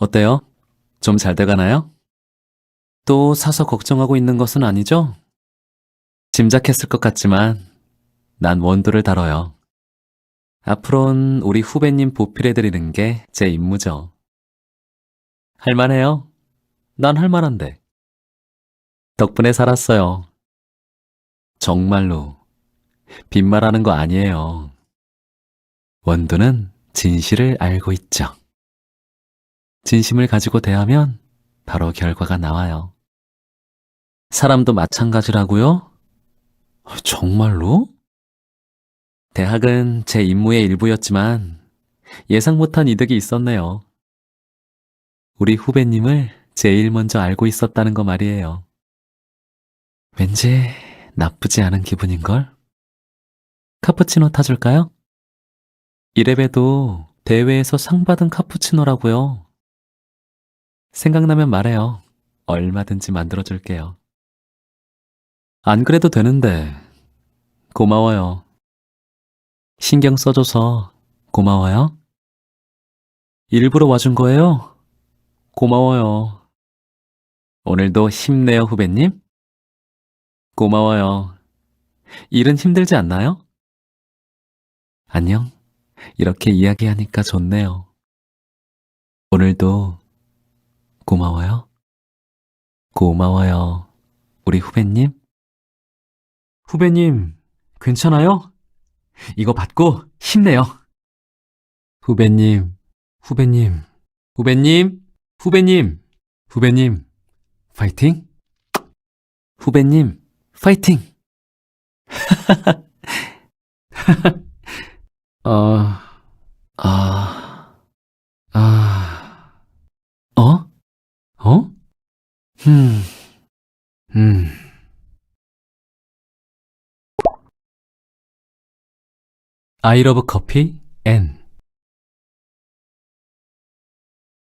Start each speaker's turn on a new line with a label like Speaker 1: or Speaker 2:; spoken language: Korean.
Speaker 1: 어때요? 좀 잘 돼가나요? 또 사서 걱정하고 있는 것은 아니죠? 짐작했을 것 같지만 난 원두를 다뤄요. 앞으론 우리 후배님 보필해드리는 게 제 임무죠. 할만해요. 난 할만한데. 덕분에 살았어요. 정말로 빈말하는 거 아니에요. 원두는 진실을 알고 있죠. 진심을 가지고 대하면 바로 결과가 나와요. 사람도 마찬가지라고요? 정말로? 대학은 제 임무의 일부였지만 예상 못한 이득이 있었네요. 우리 후배님을 제일 먼저 알고 있었다는 거 말이에요. 왠지 나쁘지 않은 기분인걸? 카푸치노 타줄까요? 이래봬도 대회에서 상 받은 카푸치노라고요. 생각나면 말해요. 얼마든지 만들어줄게요. 안 그래도 되는데, 고마워요. 신경 써줘서 고마워요. 일부러 와준 거예요? 고마워요. 오늘도 힘내요, 후배님. 고마워요. 일은 힘들지 않나요? 안녕. 이렇게 이야기하니까 좋네요. 오늘도 고마워요. 고마워요. 우리 후배님. 후배님, 괜찮아요? 이거 받고 힘내요. 후배님, 후배님, 후배님, 후배님, 후배님, 파이팅? 후배님, 파이팅! 아, 아, 아, 어? 어? 음, 음. 아이러브 커피 앤